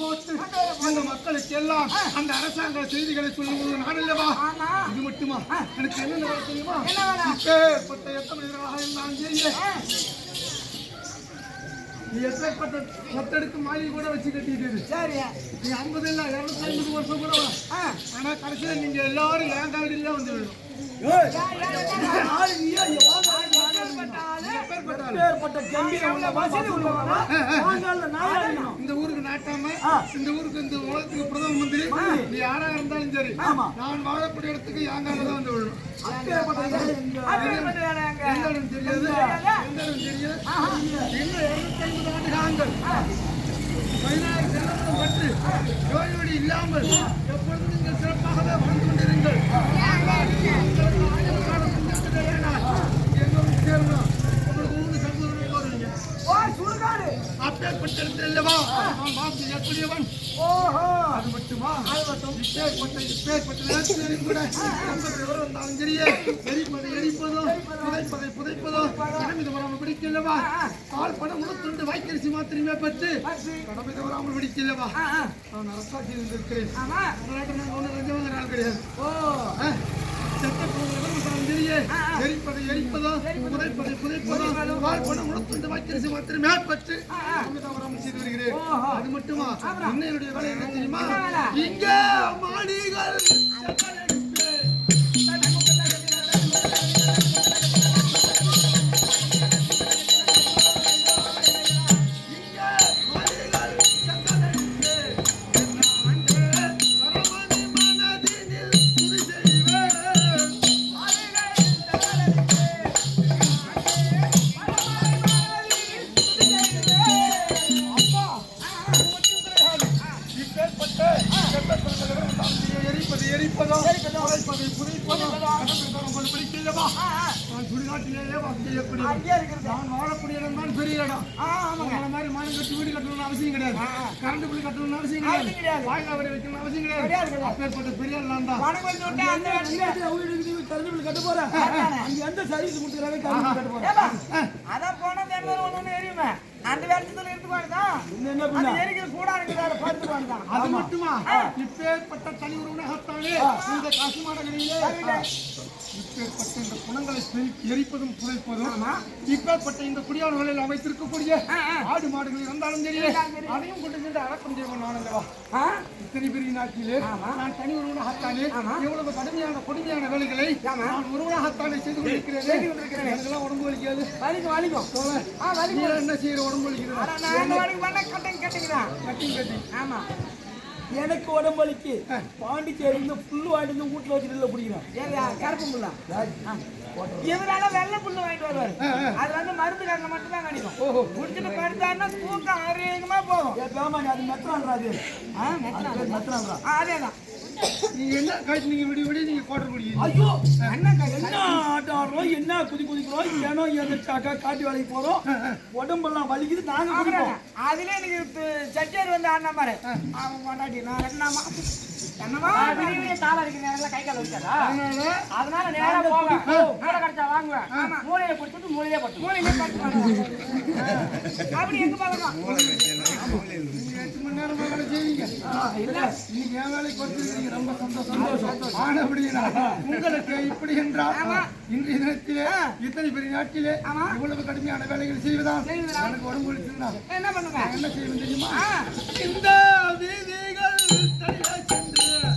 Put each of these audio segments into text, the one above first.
போட்டு அந்த மக்களுக்கு எல்லாம் அந்த அரசாங்க செய்திகளை சொல்லுவது நான் அல்லவா? ஆமா. இது மட்டுமா? எனக்கு என்ன தெரியுமா? இப்பேற்பட்ட எத்தனை இருந்தாலும் சரி. ஆ, நீ எப்பேற்பட்ட பத்தடுக்கு மாளிகை கூட வச்சு கட்டிட்டு சரி. நீ ஐம்பது இல்ல இருநூத்தி ஐம்பது வருஷம் கூட வா. ஆ. ஆனா கடைசியில நீங்க எல்லாரும் என் காவடியில வந்து? ஆளு வாங்க, இந்த ஊருக்கு நாட்டாம. இந்த ஊருக்கு இந்த உலகத்துக்கு பிரதம மந்திரி நீ யாரா இருந்தாலும் சரி. நான் வாழக்கூடிய இடத்துக்கு என் கால தான் வந்து இடம் தெரியாது எந்த இடம் தெரியாது இன்னும் இருநூத்தி ஐம்பது ஆண்டு காலங்கள் பதினாறு செல்வங்களும் பற்று நோயோடு இல்லாமல் எப்பொழுதும் நீங்கள் சிறப்பாகவே வாழ்ந்து கொண்டிருங்கள் அப்பேற்பட்ட இடத்தில் அல்லவா நான் வாசி எப்படியவன் ஓஹோ. அது மட்டுமா? இப்பேற்பட்ட இப்பேற்பட்ட நேரத்திலும் கூட விவரம் வந்தாலும் சரியே எரிப்பதை எரிப்பதோ புதைப்பதை புதைப்பதோ கடமை தவறாமல் பிடிக்கலவா கால் பணம் உணர்த்துண்டு வாய்க்கரிசி மாத்திரமே பெற்று கடமை தவறாமல் பிடிக்கலவா. நான் அரசாட்சி இருந்திருக்கிறேன். லஞ்சமாக நாள் கிடையாது. ஓ. ஆ, எரிப்பதை எரிப்பதோ புதைப்பதை புதைப்பதோ உணர்த்துண்டு செய்து வருகிறேன் அது மட்டுமா இன்னும் என்னுடைய வேலை என்ன தெரியுமா மாடிகள் வீடு இருக்குது, நீ கரண்ட் பில் கட்ட போற? அங்க எந்த சர்வீஸ் கொடுக்குறாங்க கட்ட போற? ஏப்பா, அதான் போனா தேர்தல் ஒண்ணு எரியுமே. அந்த வேஷத்துல இருந்துக்குவானுதான். இன்னும் என்ன பண்ண? எரிக்கிற கூடா அதுல படுத்துக்குவானுதான். அது மட்டுமா இப்பேற்பட்ட தனி உணவகத்தானே இந்த காசுமாடங்களிலே இப்பேற்பட்ட இந்த குணங்களை எரிப்பதும் புதைப்பதும் இப்பேற்பட்ட இந்த குடியானவர்களில் அமைத்திருக்கக்கூடிய ஆடு மாடுகள் இருந்தாலும் சரி அதையும் கொண்டு சென்று அடக்கம் செய்வோம் நான் அல்லவா ஆ? இத்தனை பெரிய நாட்டிலே நான் தனி ஒருவனாகத்தானே எவ்வளவு கடுமையான கொடுமையான வேலைகளை நான் ஒருவனாகத்தானே செய்து கொண்டிருக்கிறேன். எனக்கெல்லாம் உடம்பு வலிக்காது வலிக்கும், வலிக்கும். என்ன செய்யற உடம்பு வலிக்கிறது கட்டிங் கட்டிங்கிறான். கட்டி கட்டி. ஆமா. எனக்கு உடம்பு வலிக்கு பாண்டிச்சேரி இருந்து புல்லு வாங்கிட்டு வந்து வீட்டுல வச்சுட்டு பிடிக்கிறேன் ஏரியா, கருப்பு புல்லா? இவரால வெள்ளை புல்லு வாங்கிட்டு வருவாரு. அது வந்து மருந்துக்காரங்க மட்டும்தான் கிடைக்கும். குடிச்சிட்டு படுத்தாருன்னா தூக்கம் அதிகமா போகும். பேமா அது மெத்ரான்றா அது ஆ, மெத்தனா. மெத்ரான்றா ஆ, அதேதான். நீங்க என்ன காய்ச்சி நீங்க விடிய விடிய நீங்க கோட்டர் குடிக்கிறீங்க ஐயோ என்ன என்ன ஆட்டம் ஆடுறோம் என்ன குதி குதிக்கிறோம் ஏனோ எதிர்த்தாக்கா காட்டு வேலைக்கு போறோம் உடம்பெல்லாம் வலிக்குது நாங்க குடிப்போம். அப்புறம் அதுல எனக்கு சட்டியார் வந்து ஆடின பாரு. அவன் கொண்டாடி நான் என்னமா என்னமா விடிய விடிய தாள அடிக்கிற கை கால் வச்சாரா அதனால? அதனால நேரா போவேன் மூளை கிடைச்சா வாங்குவேன் மூளையை கொடுத்துட்டு மூளையிலே பட்டு மூளையிலே பட்டு அப்படி எங்க பார்க்கலாம் நீங்க எட்டு மணி நேரமா வேலை என் வேலைக்கு ரொம்ப சந்தோஷம். சந்தோஷம். ஆனா அப்படின்னா உங்களுக்கு இப்படி என்றால் இன்றைய தினத்திலே இத்தனை பெரிய நாட்டிலே இவ்வளவு கடுமையான வேலைகள் செய்வதால் எனக்கு உடம்பு என்ன என்ன செய்வேன் தெரியுமா. இந்த வீதிகள் சென்று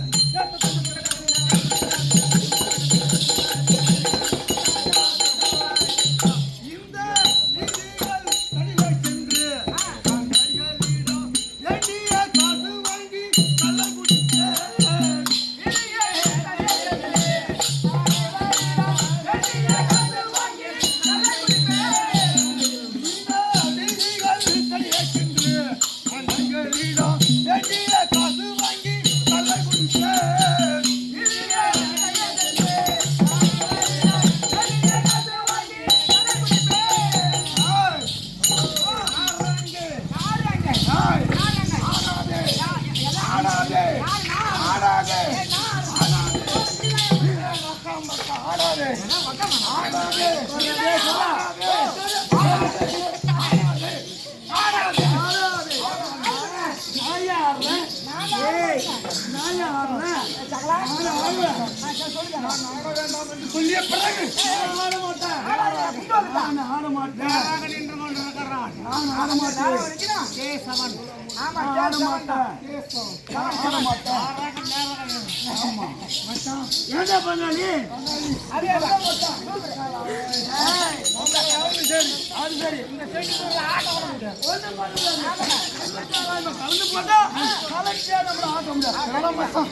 சொல்லிய பிறகு ஆட மாட்டேன் நான் ஆட மாட்டேன் நான் ஆட வரைக்கும் பண்ணாலி அது சரி கலந்து போட்டா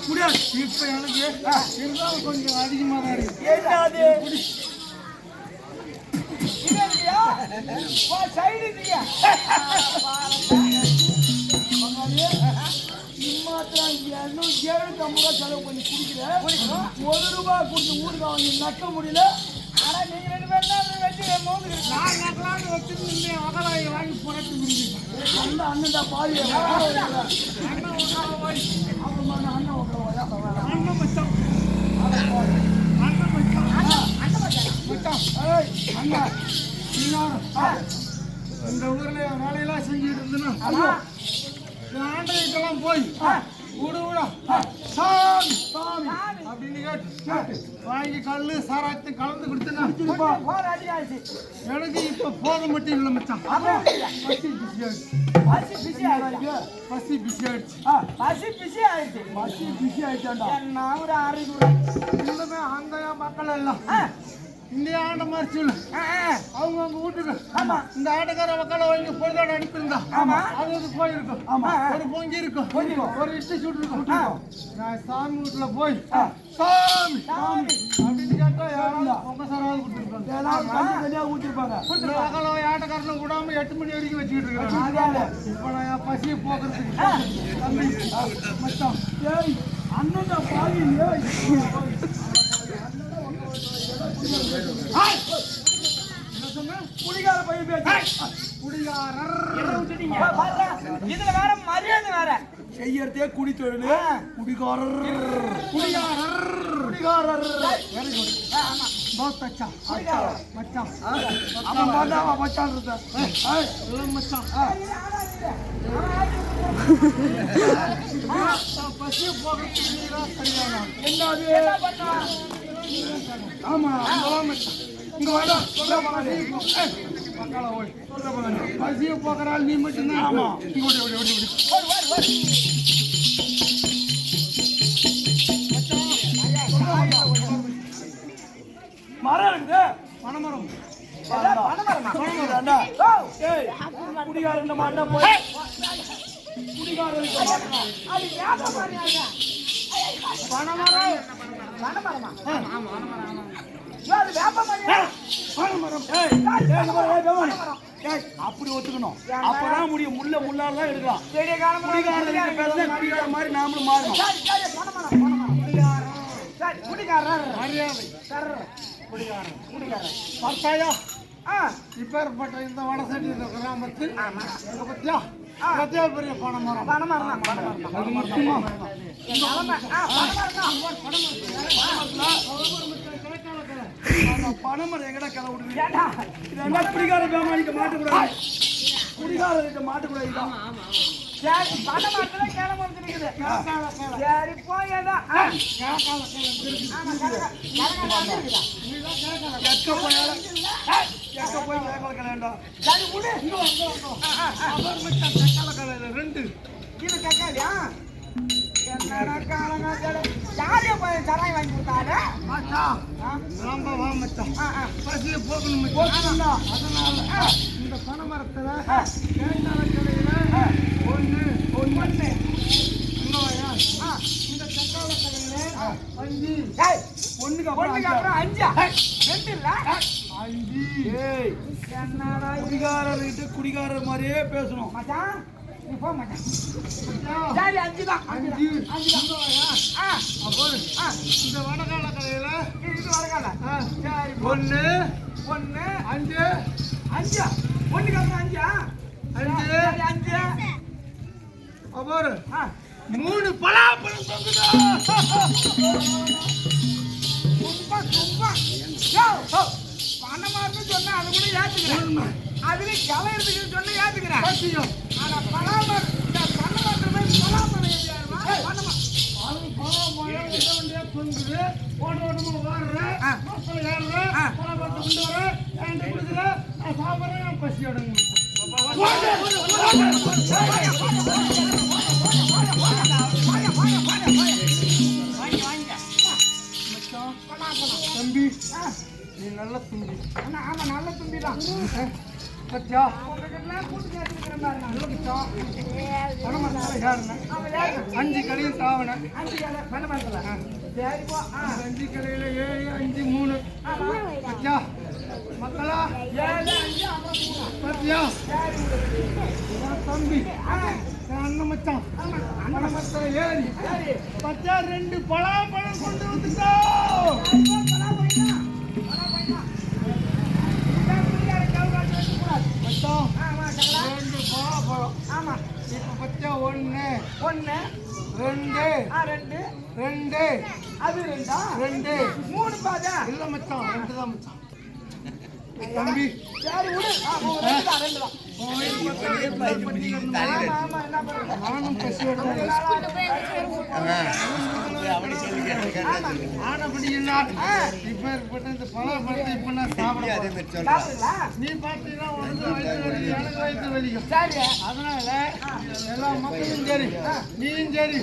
முடியாது இப்ப எனக்கு இருந்தாலும் கொஞ்சம் அதிகமா தான் இருக்கு சைடு இன்னும் ஐம்பது ரூபா செலவு பண்ணி குடிக்கிறேன் ஒரு ரூபாய் கொடுத்து ஊருக்கு அவங்க நட்ட முடியல. ஆனால் நீங்கள் ரெண்டு பேரும் தான் அதை வச்சு மோந்து நான் நகலான்னு வச்சிருந்தேன் வகலாயை வாங்கி புரட்டு முடிஞ்சுட்டேன் அந்த அண்ணன் தான் பாதி அண்ணன் உட்கார போய் அப்புறமா நான் அண்ணன் உட்கார அண்ணன் மச்சான் அண்ணன் மச்சான் மச்சான் ஏய் அண்ணா. நீங்களும் இந்த ஊர்ல வேலையெல்லாம் செஞ்சுட்டு இருந்தேன்னா இந்த போய் விடு விடா. சாமி. சாமி. அப்படின்னு கேட்டு வாங்கி கல்லு சாராயத்தை கலந்து கொடுத்தேன்னா எனக்கு இப்ப போதும் மட்டும் இல்லை மச்சான். பசி பிசி ஆயிடுச்சு. பசி பிசி ஆயிடுச்சு? பசி பிசி ஆயிடுச்சு. பசி பிஸி ஆயிட்டான்டா. என்ன ஒரு அறிகுறி? இன்னுமே அந்த மக்கள் எல்லாம். இந்த ஆண்ட மாதிரி சொல்லு. அவங்க அவங்க வீட்டுக்கு ஆமா. இந்த ஆட்டக்கார மக்களை வாங்கி பொழுதாட அனுப்பியிருந்தா ஆமா. அது ஒரு போயிருக்கும் ஆமா. ஒரு பொங்கி இருக்கும். ஒரு இஷ்டி சுட்டு இருக்கும். நான் சாமி வீட்டுல போய். சாமி சாமி. அப்படின்னு கேட்டா யாராவது பொங்க சாராவது தனியா ஊத்திருப்பாங்க மக்களை ஆட்டக்காரனை விடாம எட்டு மணி வரைக்கும் வச்சுக்கிட்டு இருக்கிறேன் அதானே. இப்ப நான் பசியை போக்குறதுக்கு மச்சான் ஏய் அண்ணன் பாவி ஏய் குடிகார பையன் பேச்சு குடிகாரர் இதுல வேற மரியாதை வேற செய்யறதே குடி தொழில் குடிகாரர் குடிகாரர் குடிகாரர் வெரி குட் ஆமா பௌத் அச்சா மச்சான் அவன் பாண்டா மச்சான் மச்சான் பசியை போக்குறதுக்கு நீதான் சரியான ஆள். என்னது என்ன பண்ணா ஆமா இங்க வாடா சொல்ற பசி பக்கால ஓய் பசியை நீ மட்டும்தான். ஆமா. இங்க ஓடி ஓடி ஓடி ஓடி. ஓடு, ஓடு. மரம் இருக்குது. பனமரம் குடிகாரன் மாட்டா போய். குடிகாரன். பனமரம் அப்படி ஒத்துக்கணும் அப்பதான் முடியும் முள்ள முள்ளால தான் எடுக்கலாம் பெரிய காலமா குடிகாரன் குடிகார மாதிரி நாமளும் மாறணும் சரி, சரி, மரியாதை பார்த்தாயா ஆ, இப்பேற்பட்ட இந்த வடசட்டி இந்த கிராமத்தில் பத்தியா எங்க பத்தியா பத்தியா பெரிய பனமரம் பணமரம் தான், பணமரம் தான். அது மட்டுமா பனமரம் எங்கடா விடுது ஏண்டா? இதெல்லாம் குடிகார பேமானிக்க மாட்டக்கூடாது குடிகாரர்கிட்ட மாட்டக்கூடாது. சரி, பணமரத்துல கிளை வந்து நிக்குது. சரி, போய் ஏதோ, ஆ. வந்து எக்க போய் கேட்கல கல்யாண்டா சரி, விடு. ஆ, ஆ, ஆ. ரெண்டு இது தக்காளியா? என்னடா காலங்க கேளு. யாரு போய் சராய் வாங்கி கொடுத்தாரு? மாச்சா ஆ, ரொம்ப வா மச்சான் போக்கணும் மச்சான் போச்சுன்னா அதனால இந்த பனைமரத்துல ஆ. தேங்காய் கடையில ஒண்ணு ஒண்ணு. ஆ. இந்த தக்காள கடையில அஞ்சு ஏய், ஒண்ணுக்கு அப்புறம் ஒண்ணுக்கு அப்புறம் அஞ்சா? ரெண்டு இல்ல? அஞ்சு ஏய் என்னடா இது? குடிகாரர்கிட்ட குடிகாரர் மாதிரியே பேசணும் மச்சான், நீ போ மச்சான். சரி அஞ்சு தான் அஞ்சு அஞ்சுதான். ஆ, அப்புறம் ஆ. இந்த வடகால கடையில இது இது ஆ, சரி, ஒண்ணு ஒண்ணு, அஞ்சு அஞ்சா? ஒண்ணுக்கு அப்புறம் அஞ்சா? அஞ்சு சரி, அஞ்சு. அப்புறம் ஆ, மூணு பலாப்பழம் தொங்குதா? சும்மா. யோ, யோ, பணமாருன்னு சொன்னா அது கூட ஏத்துக்கிறேன். அதுல களை இருக்குதுன்னு சொன்னா ஏத்துக்கிறேன். ஆனா பலாமரம், இந்த பனைமரத்துல போய் பலாமரம் தொங்குது. ஓட்ட ஓட்டமா வாடுற ஆ. மக்கள் ஏறுற ஆ. பல பத்து கொண்டு வர. என்கிட்ட கொடுக்குற நான் சாப்பிட்றேன். என் நல்ல தும்பி அண்ணா, ஆமா, நல்ல தும்பி தான். பத்தியா அஞ்சு கடையும் தாவினேன் அஞ்சு ஆ. கடையில் ஏழு அஞ்சு மூணு ஆமா. பத்தியா மக்களா ஏழு, அஞ்சு, பத்தியா தம்பி ஆ. என் அண்ணன் மச்சான் ஆமா. ஏறி பத்தியா ரெண்டு பலாப்பழம் கொண்டு வந்துட்டோம் சகலா. ரெண்டு பலாப்பழம் ஆமா. இப்போ பத்தியா ஒன்று ஒண்ணு, ரெண்டு ரெண்டு, ரெண்டு அது ரெண்டா? ரெண்டு மூணு பாதா? இல்ல மச்சான் ரெண்டு தான் மச்சான் தம்பி சரி, விடு. ரெண்டு தான், ரெண்டு தான். இந்த நீ பார்த்தீங்கன்னா எனக்கு வயிற்று வலிக்கும் அதனால எல்லா மக்களும் சரி நீயும் சரி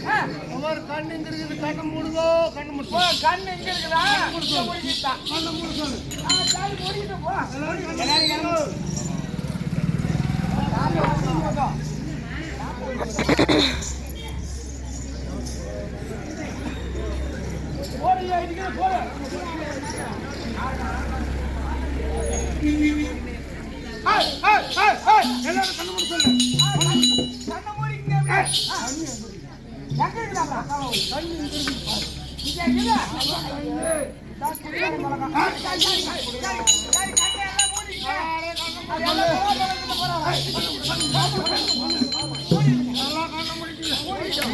ஒவ்வொரு கண் இங்க இருக்குது கண்ணு மூடுதோ கண்ணு போ, கண் எங்க இருக்குதா? இங்க முடிக்கிட்டான். கண்ணு எல்லாரும் வந்து போட்டோம். போடுங்க, இடிக்கிற போடு. ஏய், ஏய், ஏய், ஏய், எல்லாரும் கண்ணு மூடு சொல்லு கண்ணை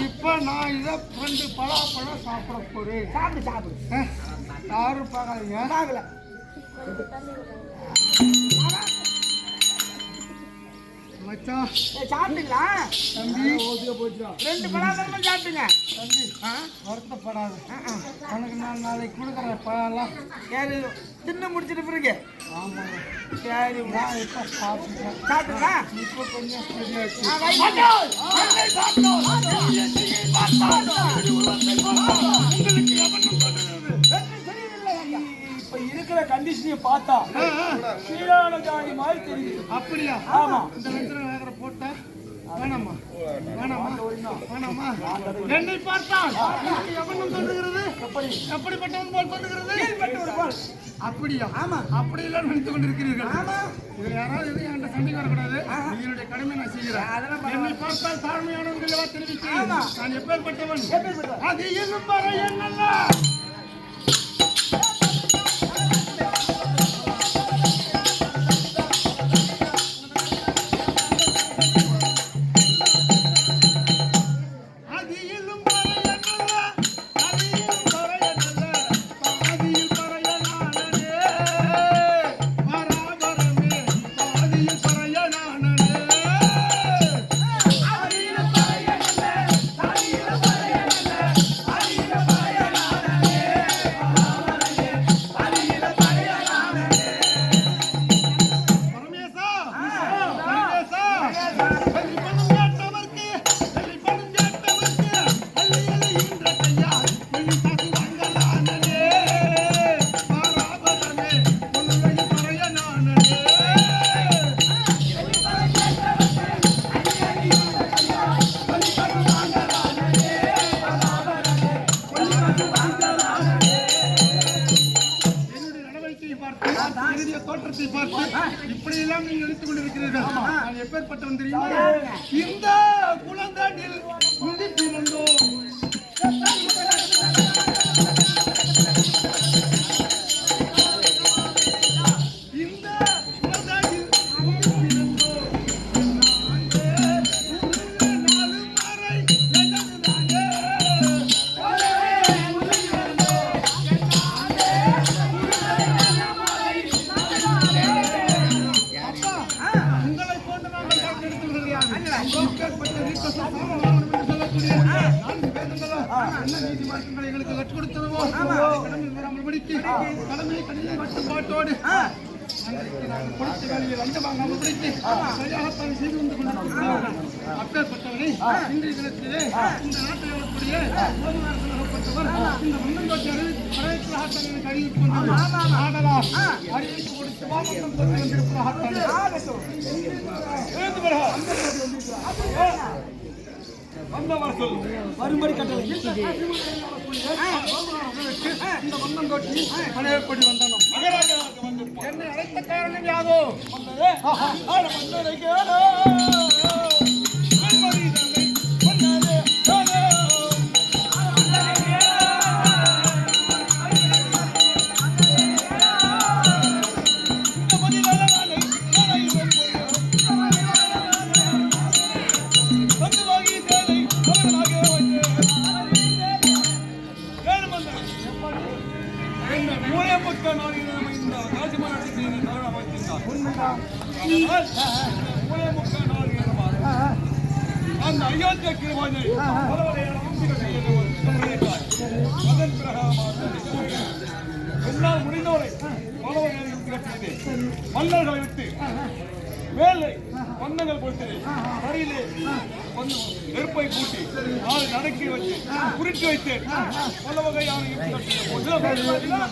இப்ப நான் இதை ரெண்டு பலாப்பழம் சாப்பிட போறேன். சாப்பிடு சாப்பிடு. யாரும் பார்க்காதீங்க. மச்சான். சாப்பிட்டீங்களா? தம்பி. ரெண்டு பலாப்பழமும் சாப்பிட்டுங்க தம்பி? வருத்தப்படாது. உனக்கு நான் நாளைக்கு கொடுக்குறேன் பழம்லாம் சரி தின்னு முடிச்சிட்டு பிறகு. ஆமாங்க. சரி நான் இப்போ சாப்பிட்டேன் சாப்பிட்டுங்களா? இப்போ கொஞ்சம் சரியாச்சு இருக்கிற கண்டிஷனையும் பார்த்தா சீரான ஜாதி மாதிரி தெரியுது. அப்படியா? ஆமா. இந்த லட்சம் வேகிற போட்டா? வேணாமா? வேணாமா? வேணாமா? என்னை பார்த்தால் எனக்கு எவனும் தோன்றுகிறது? எப்படி? எப்படிப்பட்டவன் போல் தோன்றுகிறது? அப்படியா? ஆமா. அப்படி எல்லாம் நினைத்துக் கொண்டிருக்கிறீர்கள். ஆமா. இதுல யாராவது எதுவும் என்கிட்ட சண்டைக்கு வரக்கூடாது. என்னுடைய கடமை நான் செய்கிறேன். என்னை பார்த்தால் தாழ்மையானவர்கள் தெரிவிக்கிறேன். நான் எப்பேற்பட்டவன்? அது இன்னும் வர என்னல்ல ما சரியாகத்தான் செய்து வந்து கொண்டிருக்கிறோம் அப்பேற்பட்டவரை இன்றைய தினத்திலே இந்த நாட்டில் வரக்கூடிய போதுமானவர் ஆகப்பட்டவர் இந்த கொண்டது ஆடலாம் அறிவித்து கொடுத்து வாமத்தம் கொண்டு வந்திருப்பதாகத்தான் எழுந்து வருக. வந்த வர சொல்லு. வரும்படி கட்டளை. இந்த மன்னங்கோட்டி பழையப்படி வந்தனம். மகராஜாவுக்கு வந்திருப்பார். என்னை அழைத்த காரணம் யாதோ நெருப்பை கூட்டி நாளை நடக்கி வச்சு குறித்து வைத்தேன் பல வகையான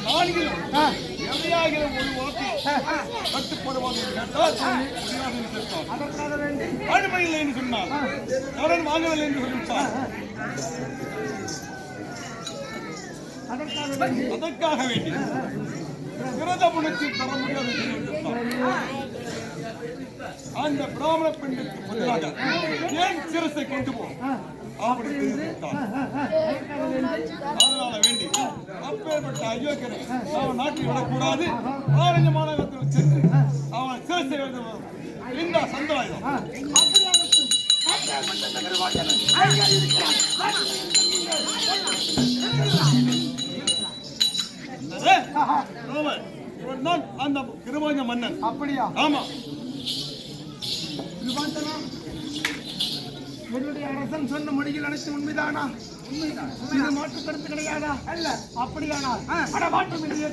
நான்கிலும் எவையாகிலும் ஒரு. அதற்காக வேண்டி. அனுமதி இல்லை என்று சொன்னார் கடன் வாங்கவில்லை என்று சொல்லிவிட்டார் அதற்காக வேண்டி. விரத முனத்தில் தர முடியாது. அந்த பிராமண பெண்ணுக்கு பதிலாக ஏன் சிரசை கொண்டு போ? அப்படி அதனால வேண்டி அப்பேற்பட்ட அயோக்கியனை அவன் நாட்டில் விடக்கூடாது. ஆரஞ்ச மாநகரத்தில் சென்று அவன் சிரசை இந்த தான் அந்த கிருபாஞ்ச மன்னன். அப்படியா? ஆமா. விவாந்தனா என்னுடைய அரசன் சொன்ன மொழிகள் அனைத்து உண்மைதானா? உண்மைதான் இது மாற்று கருத்து கிடையாதா? அல்ல. அப்படியானால் மாற்றம் இல்லையே